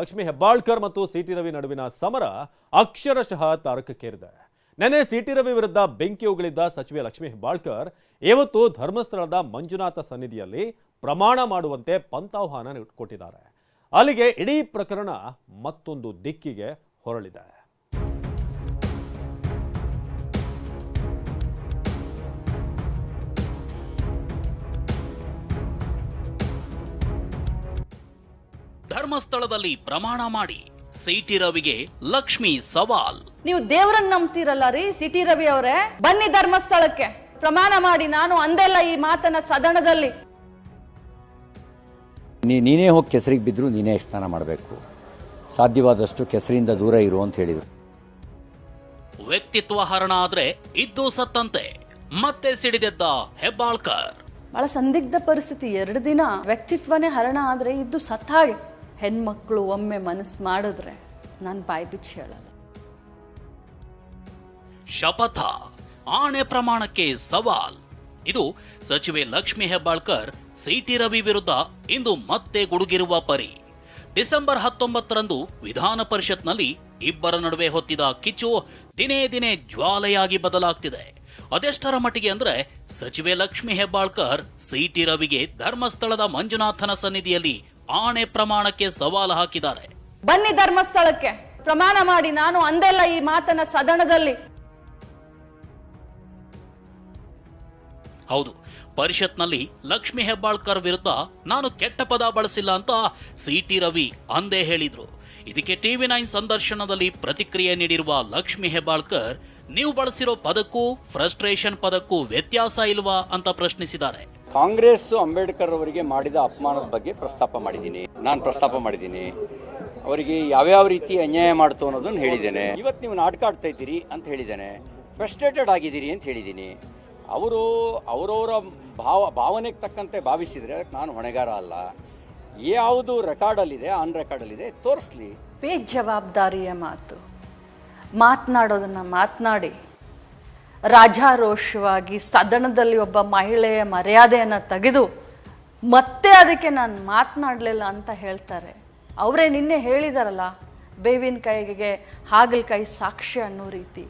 ಲಕ್ಷ್ಮಿ ಹೆಬ್ಬಾಳ್ಕರ್ ಮತ್ತು C T Ravi ನಡುವಿನ ಸಮರ ಅಕ್ಷರಶಃ ತಾರಕಕ್ಕೇರಿದೆ. ನೆನೆ ಸಿಟಿ ರವಿ ವಿರುದ್ಧ ಬೆಂಕಿ ಉಗುಳಿದ್ದ ಸಚಿವೆ ಲಕ್ಷ್ಮಿ ಹೆಬ್ಬಾಳ್ಕರ್ ಇವತ್ತು ಧರ್ಮಸ್ಥಳದ ಮಂಜುನಾಥ ಸನ್ನಿಧಿಯಲ್ಲಿ ಪ್ರಮಾಣ ಮಾಡುವಂತೆ ಪಂಥಾಹ್ವಾನ ಕೊಟ್ಟಿದ್ದಾರೆ. ಅಲ್ಲಿಗೆ ಇಡೀ ಪ್ರಕರಣ ಮತ್ತೊಂದು ದಿಕ್ಕಿಗೆ ಹೊರಳಿದೆ. ಧರ್ಮಸ್ಥಳದಲ್ಲಿ ಪ್ರಮಾಣ ಮಾಡಿ ಸಿಟಿ ರವಿಗೆ ಲಕ್ಷ್ಮಿ ಸವಾಲ್. ನೀವು ದೇವರನ್ನ ನಂಬ್ತೀರಲ್ಲ ರೀ ಸಿಟಿ ರವಿ ಅವರೇ? ಬನ್ನಿ ಧರ್ಮಸ್ಥಳಕ್ಕೆ. ಪ್ರಮಾಣ ಮಾಡಿ ನಾನು ಅಂದೆಲ್ಲ ಈ ಮಾತನ್ನ ಸದನದಲ್ಲಿ. ನೀ ನೀನೇ ಹೋಗಿ ಕೆಸರಿಗೆ ಬಿದ್ದರೂ ನೀನೇ ಸ್ನಾನ ಮಾಡಬೇಕು. ಸಾಧ್ಯವಾದಷ್ಟು ಕೆಸರಿಂದ ದೂರ ಇರು ಅಂತ ಹೇಳಿದರು. ವ್ಯಕ್ತಿತ್ವ ಹರಣ ಆದ್ರೆ ಇದ್ದು ಸತ್ತಂತೆ. ಮತ್ತೆ ಸಿಡಿದೆದ್ದ ಹೆಬ್ಬಾಳ್ಕರ್. ಬಹಳ ಸಂದಿಗ್ಧ ಪರಿಸ್ಥಿತಿ. ಎರಡು ದಿನ ವ್ಯಕ್ತಿತ್ವನೇ ಹರಣ ಆದ್ರೆ ಇದ್ದು ಸತ್ತ ಹಾಗೆ ಹೆಣ್ಮಕ್ಳು ಒಮ್ಮೆ ಮನಸ್ಸು ಮಾಡಿದ್ರೆ ನಾನು ಬಾಯಿ ಬಿಚ್ಚಿ ಹೇಳಲ್ಲ. ಶಪಥ, ಆಣೆ ಪ್ರಮಾಣಕ್ಕೆ ಸವಾಲ್. ಇದು ಸಚಿವೆ ಲಕ್ಷ್ಮಿ ಹೆಬ್ಬಾಳ್ಕರ್, ಸಿಟಿ ರವಿ ವಿರುದ್ಧ ಇಂದು ಮತ್ತೆ ಗುಡುಗಿರುವ ಪರಿ. ಡಿಸೆಂಬರ್ ಹತ್ತೊಂಬತ್ತರಂದು ವಿಧಾನ ಪರಿಷತ್ನಲ್ಲಿ ಇಬ್ಬರ ನಡುವೆ ಹೊತ್ತಿದ ಕಿಚ್ಚು ದಿನೇ ದಿನೇ ಜ್ವಾಲೆಯಾಗಿ ಬದಲಾಗ್ತಿದೆ. ಅದೆಷ್ಟರ ಮಟ್ಟಿಗೆ ಅಂದ್ರೆ ಸಚಿವೆ ಲಕ್ಷ್ಮಿ ಹೆಬ್ಬಾಳ್ಕರ್, ಸಿಟಿ ರವಿಗೆ ಧರ್ಮಸ್ಥಳದ ಮಂಜುನಾಥನ ಸನ್ನಿಧಿಯಲ್ಲಿ ಆಣೆ ಪ್ರಮಾಣಕ್ಕೆ ಸವಾಲು ಹಾಕಿದ್ದಾರೆ. ಬನ್ನಿ ಧರ್ಮಸ್ಥಳಕ್ಕೆ. ಪ್ರಮಾಣ ಮಾಡಿ ನಾನು ಅಂದೆಲ್ಲ ಈ ಮಾತನ್ನ ಸದನದಲ್ಲಿ. ಹೌದು ಪರಿಷತ್ನಲ್ಲಿ ಲಕ್ಷ್ಮಿ ಹೆಬ್ಬಾಳ್ಕರ್ ವಿರುದ್ಧ ನಾನು ಕೆಟ್ಟ ಪದ ಬಳಸಿಲ್ಲ ಅಂತ ಸಿಟಿ ರವಿ ಅಂದೇ ಹೇಳಿದ್ರು. ಇದಕ್ಕೆ ಟಿವಿ ನೈನ್ ಸಂದರ್ಶನದಲ್ಲಿ ಪ್ರತಿಕ್ರಿಯೆ ನೀಡಿರುವ ಲಕ್ಷ್ಮಿ ಹೆಬ್ಬಾಳ್ಕರ್ ನೀವು ಬಳಸಿರೋ ಪದಕ್ಕೂ ಫ್ರಸ್ಟ್ರೇಷನ್ ಪದಕ್ಕೂ ವ್ಯತ್ಯಾಸ ಇಲ್ವಾ ಅಂತ ಪ್ರಶ್ನಿಸಿದ್ದಾರೆ. ಕಾಂಗ್ರೆಸ್ ಅಂಬೇಡ್ಕರ್ ಅವರಿಗೆ ಮಾಡಿದ ಅಪಮಾನದ ಬಗ್ಗೆ ಪ್ರಸ್ತಾಪ ಮಾಡಿದ್ದೀನಿ. ನಾನು ಪ್ರಸ್ತಾಪ ಮಾಡಿದ್ದೀನಿ. ಅವರಿಗೆ ಯಾವ್ಯಾವ ರೀತಿ ಅನ್ಯಾಯ ಮಾಡ್ತು ಅನ್ನೋದನ್ನು ಹೇಳಿದ್ದೇನೆ. ಇವತ್ತು ನೀವು ನಾಟಕ ಆಡ್ತಾ ಇದ್ದೀರಿ ಅಂತ ಹೇಳಿದ್ದೇನೆ. ಫ್ರಸ್ಟ್ರೇಟೆಡ್ ಆಗಿದ್ದೀರಿ ಅಂತ ಹೇಳಿದ್ದೀನಿ. ಅವರು ಅವರವರ ಭಾವ, ಭಾವನೆಗೆ ತಕ್ಕಂತೆ ಭಾವಿಸಿದರೆ ನಾನು ಹೊಣೆಗಾರ ಅಲ್ಲ. ಯಾವುದು ರೆಕಾರ್ಡಲ್ಲಿದೆ ಆನ್ ರೆಕಾರ್ಡಲ್ಲಿದೆ ತೋರಿಸ್ಲಿ. ಬೇಜವಾಬ್ದಾರಿಯ ಮಾತು. ಮಾತನಾಡೋದನ್ನು ಮಾತನಾಡಿ. ರಾಜಾರೋಷವಾಗಿ ಸದನದಲ್ಲಿ ಒಬ್ಬ ಮಹಿಳೆಯ ಮರ್ಯಾದೆಯನ್ನು ತೆಗೆದು ಮತ್ತೆ ಅದಕ್ಕೆ ನಾನು ಮಾತನಾಡಲಿಲ್ಲ ಅಂತ ಹೇಳ್ತಾರೆ. ಅವರೇ ನಿನ್ನೆ ಹೇಳಿದಾರಲ್ಲ, ಬೇವಿನ ಕೈಗೆ ಹಾಗಲಕಾಯಿ ಸಾಕ್ಷಿ ಅನ್ನೋ ರೀತಿ.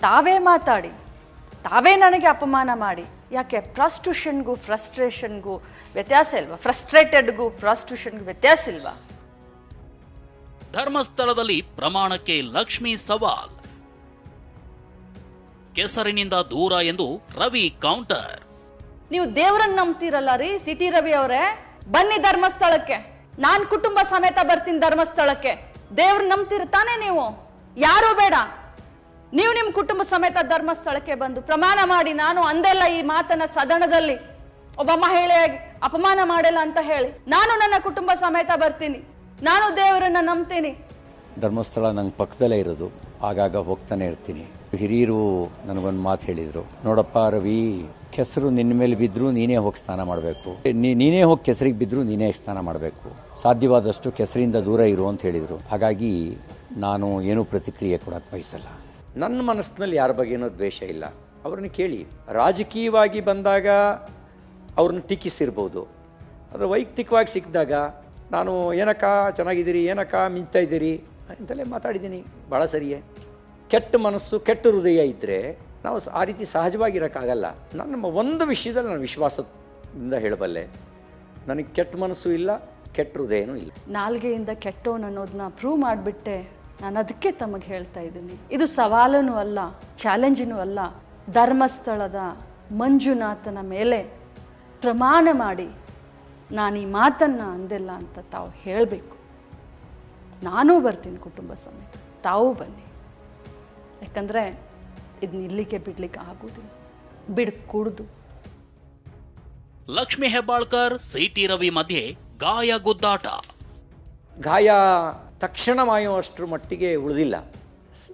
ತಾವೇ ಮಾತಾಡಿ, ತಾವೇ ನನಗೆ ಅಪಮಾನ ಮಾಡಿ. ಯಾಕೆ ಪ್ರಾಸ್ಟ್ಯೂಷನ್ಗೂ ಫ್ರಸ್ಟ್ರೇಷನ್ಗೂ ವ್ಯತ್ಯಾಸ ಇಲ್ವಾ? ಫ್ರಸ್ಟ್ರೇಟೆಡ್ಗೂ ಪ್ರಾಸ್ಟ್ಯೂಷನ್ಗೂ ವ್ಯತ್ಯಾಸ ಇಲ್ವಾ? ಧರ್ಮಸ್ಥಳದಲ್ಲಿ ಪ್ರಮಾಣಕ್ಕೆ ಲಕ್ಷ್ಮಿ ಸವಾಲ್. ಕೆಸರಿನಿಂದ ದೂರ ಎಂದು ರವಿ ಕೌಂಟರ್ ನೀವು ದೇವರನ್ನ ನಂಬ್ತೀರಲ್ಲ ರೀ ಸಿಟಿ ರವಿ ಅವರೇ. ಬನ್ನಿ ಧರ್ಮಸ್ಥಳಕ್ಕೆ. ನಾನ್ ಕುಟುಂಬ ಸಮೇತ ಬರ್ತೀನಿ ಧರ್ಮಸ್ಥಳಕ್ಕೆ. ದೇವ್ರ ನಂಬ್ತಿರ್ತಾನೆ ತಾನೇ ನೀವು? ಯಾರೂ ಬೇಡ. ನೀವು ನಿಮ್ ಕುಟುಂಬ ಸಮೇತ ಧರ್ಮಸ್ಥಳಕ್ಕೆ ಬಂದು ಪ್ರಮಾಣ ಮಾಡಿ ನಾನು ಅಂದೆಲ್ಲ ಈ ಮಾತನ್ನ ಸದನದಲ್ಲಿ ಒಬ್ಬ ಮಹಿಳೆಯಾಗಿ ಅಪಮಾನ ಮಾಡಲ್ಲ ಅಂತ ಹೇಳಿ ನಾನು ನನ್ನ ಕುಟುಂಬ ಸಮೇತ ಬರ್ತೀನಿ. ನಾನು ದೇವರನ್ನ ನಂಬ್ತೀನಿ. ಧರ್ಮಸ್ಥಳ ನಂಗೆ ಪಕ್ಕದಲ್ಲೇ ಇರೋದು. ಆಗಾಗ ಹೋಗ್ತಾನೆ ಇರ್ತೀನಿ. ಹಿರಿಯರು ನನಗೊಂದು ಮಾತು ಹೇಳಿದರು. ನೋಡಪ್ಪ ರವಿ, ಕೆಸರು ನಿನ್ನ ಮೇಲೆ ಬಿದ್ದರೂ ನೀನೇ ಹೋಗಿ ಸ್ನಾನ ಮಾಡಬೇಕು. ನೀನೇ ಹೋಗಿ ಕೆಸರಿಗೆ ಬಿದ್ದರೂ ನೀನೇ ಸ್ನಾನ ಮಾಡಬೇಕು. ಸಾಧ್ಯವಾದಷ್ಟು ಕೆಸರಿಂದ ದೂರ ಇರು ಅಂತ ಹೇಳಿದರು. ಹಾಗಾಗಿ ನಾನು ಏನೂ ಪ್ರತಿಕ್ರಿಯೆ ಕೊಡೋಕ್ಕೆ ಬಯಸಲ್ಲ. ನನ್ನ ಮನಸ್ಸಿನಲ್ಲಿ ಯಾರ ಬಗ್ಗೆ ಏನೋ ದ್ವೇಷ ಇಲ್ಲ. ಅವ್ರನ್ನ ಕೇಳಿ. ರಾಜಕೀಯವಾಗಿ ಬಂದಾಗ ಅವ್ರನ್ನ ಟೀಕಿಸಿರ್ಬೋದು. ಆದರೆ ವೈಯಕ್ತಿಕವಾಗಿ ಸಿಕ್ಕಿದಾಗ, ನಾನು ಏನಕ್ಕ ಚೆನ್ನಾಗಿದ್ದೀರಿ, ಏನಕ್ಕ ಮಿಂಚ್ತಾ ಇದ್ದೀರಿ? ಅಂತಲೇ ಮಾತಾಡಿದ್ದೀನಿ ಭಾಳ ಸರಿಯೇ. ಕೆಟ್ಟ ಮನಸ್ಸು, ಕೆಟ್ಟ ಹೃದಯ ಇದ್ದರೆ ನಾವು ಆ ರೀತಿ ಸಹಜವಾಗಿರೋಕ್ಕಾಗಲ್ಲ. ನನ್ನ ಒಂದು ವಿಷಯದಲ್ಲಿ ನಾನು ವಿಶ್ವಾಸದಿಂದ ಹೇಳಬಲ್ಲೆ. ನನಗೆ ಕೆಟ್ಟ ಮನಸ್ಸು ಇಲ್ಲ, ಕೆಟ್ಟ ಹೃದಯನೂ ಇಲ್ಲ. ನಾಲ್ಗೆಯಿಂದ ಕೆಟ್ಟೋನ್ ಅನ್ನೋದನ್ನ ಪ್ರೂವ್ ಮಾಡಿಬಿಟ್ಟೆ ನಾನು ಅದಕ್ಕೆ ತಮಗೆ ಹೇಳ್ತಾ ಇದ್ದೀನಿ. ಇದು ಸವಾಲನು ಅಲ್ಲ ಚಾಲೆಂಜಿನೂ ಅಲ್ಲ. ಧರ್ಮಸ್ಥಳದ ಮಂಜುನಾಥನ ಮೇಲೆ ಪ್ರಮಾಣ ಮಾಡಿ ನಾನು ಈ ಮಾತನ್ನು ಅಂದಿಲ್ಲ ಅಂತ ತಾವು ಹೇಳಬೇಕು. ನಾನೂ ಬರ್ತೀನಿ ಕುಟುಂಬ ಸಮೇತ. ತಾವು ಬನ್ನಿ. ಯಾಕಂದರೆ ಇದನ್ನ ಇಲ್ಲಿಗೆ ಬಿಡ್ಲಿಕ್ಕೆ ಆಗೋದಿಲ್ಲ. ಬಿಡ್ ಕುಡ್ದು. ಲಕ್ಷ್ಮಿ ಹೆಬ್ಬಾಳ್ಕರ್ ಸಿಟಿ ರವಿ ಮಧ್ಯೆ ಗಾಯ ಗುದ್ದಾಟ. ಗಾಯ ತಕ್ಷಣ ಮಾಯುವಷ್ಟರ ಮಟ್ಟಿಗೆ ಉಳಿದಿಲ್ಲ.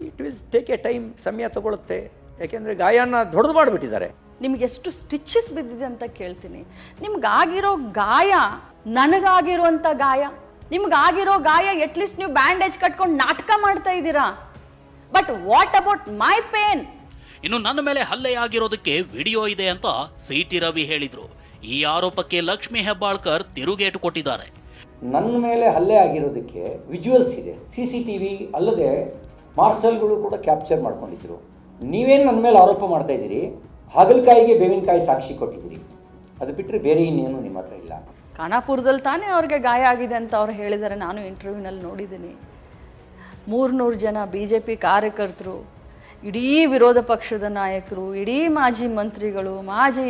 It will take a time ಸಮಯ ತಗೊಳುತ್ತೆ. ಯಾಕೆಂದರೆ ಗಾಯನ ದೊಡ್ಡದು ಮಾಡಿಬಿಟ್ಟಿದ್ದಾರೆ. ನಿಮ್ಗೆ ಎಷ್ಟು ಸ್ಟಿಚಸ್ ಬಿದ್ದಿದೆ ಅಂತ ಕೇಳ್ತೀನಿ. ನಿಮ್ಗಾಗಿರೋ ಗಾಯ ನನಗಾಗಿರುವಂಥ ಗಾಯ ನಿಮ್ಗಾಗಿರೋ ಗಾಯ ಎಟ್ಲೀಸ್ಟ್ ನೀವು ಬ್ಯಾಂಡೇಜ್ ಕಟ್ಕೊಂಡು ನಾಟಕ ಮಾಡ್ತಾ ಇದ್ದೀರಾ? But what about my pain ಇನ್ನು ನನ್ನ ಮೇಲೆ ಹಲ್ಲೆಯಾಗಿರೋದಕ್ಕೆ ವಿಡಿಯೋ ಇದೆ ಅಂತ ಸಿ ಟಿ ರವಿ ಹೇಳಿದ್ರು. ಈ ಆರೋಪಕ್ಕೆ ಲಕ್ಷ್ಮಿ ಹೆಬ್ಬಾಳ್ಕರ್ ತಿರುಗೇಟು ಕೊಟ್ಟಿದ್ದಾರೆ. ನನ್ನ ಮೇಲೆ ಹಲ್ಲೆ ಆಗಿರೋದಕ್ಕೆ ವಿಜುವಲ್ಸ್ ಇದೆ. ಸಿ ಸಿ ಟಿ ವಿ ಅಲ್ಲದೆ ಮಾರ್ಸಲ್ಗಳು ಕೂಡ ಕ್ಯಾಪ್ಚರ್ ಮಾಡ್ಕೊಂಡಿದ್ರು. ನೀವೇನು ನನ್ನ ಮೇಲೆ ಆರೋಪ ಮಾಡ್ತಾ ಇದ್ದೀರಿ? ಹಾಗಲಕಾಯಿಗೆ ಬೇವಿನಕಾಯಿ ಸಾಕ್ಷಿ ಕೊಟ್ಟಿದ್ದೀರಿ. ಅದು ಬಿಟ್ಟರೆ ಬೇರೆ ಇನ್ನೇನು ನಿಮ್ಮ ಹತ್ರ ಇಲ್ಲ. ಖಾನಾಪುರದಲ್ಲಿ ತಾನೇ ಅವ್ರಿಗೆ ಗಾಯ ಆಗಿದೆ ಅಂತ ಅವ್ರು ಹೇಳಿದ್ದಾರೆ. ನಾನು ಇಂಟರ್ವ್ಯೂನಲ್ಲಿ ನೋಡಿದ್ದೀನಿ. ಮೂರ್ನೂರು ಜನ ಬಿ ಜೆ ಪಿ ಕಾರ್ಯಕರ್ತರು, ಇಡೀ ವಿರೋಧ ಪಕ್ಷದ ನಾಯಕರು, ಇಡೀ ಮಾಜಿ ಮಂತ್ರಿಗಳು, ಮಾಜಿ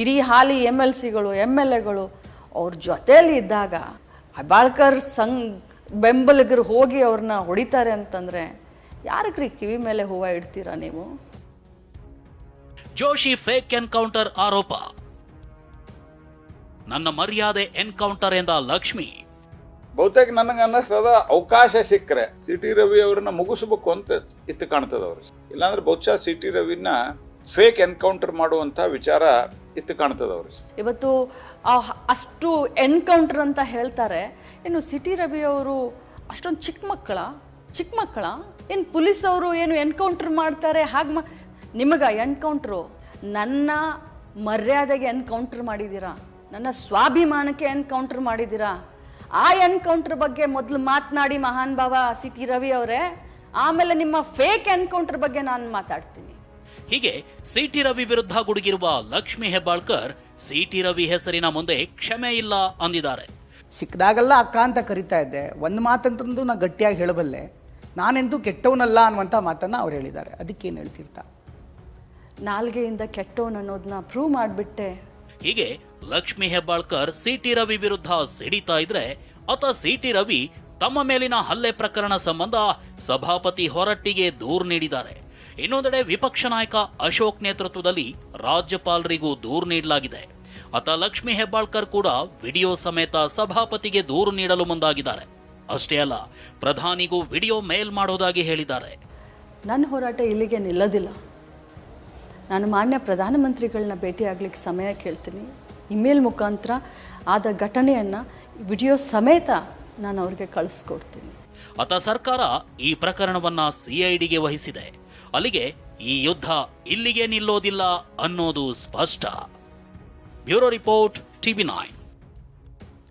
ಇಡೀ ಹಾಲಿ ಎಂ ಎಲ್ ಸಿಗಳು ಎಂ ಎಲ್ ಎಗಳು ಅವ್ರ ಜೊತೆಯಲ್ಲಿ ಇದ್ದಾಗ ಹೆಬ್ಬಾಳ್ಕರ್ ಸಂಘ ಬೆಂಬಲಿಗರು ಹೋಗಿ ಅವ್ರನ್ನ ಹೊಡಿತಾರೆ ಅಂತಂದರೆ ಯಾರಕ್ರಿ ಕಿವಿ ಮೇಲೆ ಹೂವು ಇಡ್ತೀರಾ ನೀವು? ಜೋಶಿ ಫೇಕ್ ಎನ್ಕೌಂಟರ್ ಆರೋಪ. ನನ್ನ ಮರ್ಯಾದೆ ಎನ್ಕೌಂಟರ್ ಎಂದ ಲಕ್ಷ್ಮಿ. ಬಹುತೇಕ ನನಗೆ ಅನ್ನಿಸ್ತದ ಅವಕಾಶ ಸಿಕ್ಕರೆ. ಸಿ ಟಿ ರವಿ ಅವ್ರನ್ನ ಮುಗಿಸ್ಬೇಕು ಅಂತ ಇತ್ತು ಕಾಣ್ತದ ಅವ್ರು ಇಲ್ಲಾಂದ್ರೆ ಬಹುಶಃ ಸಿ ಟಿ ರವಿನ ಫೇಕ್ ಎನ್ಕೌಂಟರ್ ಮಾಡುವಂತ ವಿಚಾರ ಇತ್ತು ಕಾಣ್ತದ ಅವ್ರು ಇವತ್ತು ಆ ಅಷ್ಟು ಎನ್ಕೌಂಟರ್ ಅಂತ ಹೇಳ್ತಾರೆ ಏನು ಸಿಟಿ ರವಿ ಅವರು ಅಷ್ಟೊಂದು ಚಿಕ್ಕ ಮಕ್ಕಳ ಚಿಕ್ಕ ಮಕ್ಕಳ ಏನು ಪೊಲೀಸ್ ಅವರು ಏನು ಎನ್ಕೌಂಟರ್ ಮಾಡ್ತಾರೆ ಹಾಗೆ ಮಾ ನಿಮಗೆ ಎನ್ಕೌಂಟ್ರು ನನ್ನ ಮರ್ಯಾದೆಗೆ ಎನ್ಕೌಂಟರ್ ಮಾಡಿದ್ದೀರಾ? ನನ್ನ ಸ್ವಾಭಿಮಾನಕ್ಕೆ ಎನ್ಕೌಂಟರ್ ಮಾಡಿದ್ದೀರಾ? ಆ ಎನ್ಕೌಂಟರ್ ಬಗ್ಗೆ ಮೊದಲು ಮಾತನಾಡಿ ಮಹಾನ್ ಭಾವ ಸಿಟಿ ರವಿ ಅವರೇ. ಆಮೇಲೆ ನಿಮ್ಮ ಫೇಕ್ ಎನ್ಕೌಂಟರ್ ಬಗ್ಗೆ ನಾನು ಮಾತಾಡ್ತೀನಿ. ಹೀಗೆ ಸಿ ಟಿ ರವಿ ವಿರುದ್ಧ ಗುಡುಗಿರುವ ಲಕ್ಷ್ಮಿ ಹೆಬ್ಬಾಳ್ಕರ್ ಸಿ ಟಿ ರವಿ ಹೆಸರಿನ ಮುಂದೆ ಕ್ಷಮೆ ಇಲ್ಲ ಅಂದಿದ್ದಾರೆ. ಸಿಕ್ಕದಾಗೆಲ್ಲ ಅಕ್ಕ ಅಂತ ಕರಿತಾ ಇದ್ದೆ. ಒಂದು ಮಾತಂತಂದು ನಾನು ಗಟ್ಟಿಯಾಗಿ ಹೇಳಬಲ್ಲೆ. ನಾನೆಂದೂ ಕೆಟ್ಟವನಲ್ಲ ಅನ್ನುವಂಥ ಮಾತನ್ನು ಅವ್ರು ಹೇಳಿದ್ದಾರೆ. ಅದಕ್ಕೇನು ಹೇಳ್ತಿರ್ತಾ? ನಾಲ್ಗೆಯಿಂದ ಕೆಟ್ಟವನು ಅನ್ನೋದನ್ನ ಪ್ರೂವ್ ಮಾಡಿಬಿಟ್ಟೆ. ಹೀಗೆ ಲಕ್ಷ್ಮಿ ಹೆಬ್ಬಾಳ್ಕರ್ ಸಿಟಿ ರವಿ ವಿರುದ್ಧ ಸಿಡಿತಾ ಇದ್ರೆ ಆತ ಸಿಟಿ ರವಿ ತಮ್ಮ ಮೇಲಿನ ಹಲ್ಲೆ ಪ್ರಕರಣ ಸಂಬಂಧ ಸಭಾಪತಿ ಹೊರಟ್ಟಿಗೆ ದೂರು ನೀಡಿದ್ದಾರೆ. ಇನ್ನೊಂದೆಡೆ ವಿಪಕ್ಷ ನಾಯಕ ಅಶೋಕ್ ನೇತೃತ್ವದಲ್ಲಿ ರಾಜ್ಯಪಾಲರಿಗೂ ದೂರು ನೀಡಲಾಗಿದೆ. ಆತ ಲಕ್ಷ್ಮಿ ಹೆಬ್ಬಾಳ್ಕರ್ ಕೂಡ ವಿಡಿಯೋ ಸಮೇತ ಸಭಾಪತಿಗೆ ದೂರು ನೀಡಲು ಮುಂದಾಗಿದ್ದಾರೆ. ಅಷ್ಟೇ ಅಲ್ಲ, ಪ್ರಧಾನಿಗೂ ವಿಡಿಯೋ ಮೇಲ್ ಮಾಡೋದಾಗಿ ಹೇಳಿದ್ದಾರೆ. ನನ್ನ ಹೋರಾಟ ಇಲ್ಲಿಗೆ ನಿಲ್ಲೋದಿಲ್ಲ. ನಾನು ಮಾನ್ಯ ಪ್ರಧಾನಮಂತ್ರಿಗಳನ್ನ ಭೇಟಿಯಾಗಲಿಕ್ಕೆ ಸಮಯ ಕೇಳ್ತೀನಿ. ಇಮೇಲ್ ಮುಖಾಂತರ ಆದ ಘಟನೆಯನ್ನು, ವಿಡಿಯೋ ಸಮೇತ ನಾನು ಅವ್ರಿಗೆ ಕಳಿಸ್ಕೊಡ್ತೀನಿ. ಆತ ಸರ್ಕಾರ ಈ ಪ್ರಕರಣವನ್ನ ಸಿಐಡಿಗೆ ವಹಿಸಿದೆ. ಅಲ್ಲಿಗೆ ಈ ಯುದ್ಧ ಇಲ್ಲಿಗೆ ನಿಲ್ಲೋದಿಲ್ಲ ಅನ್ನೋದು ಸ್ಪಷ್ಟ. Bureau report TV nine.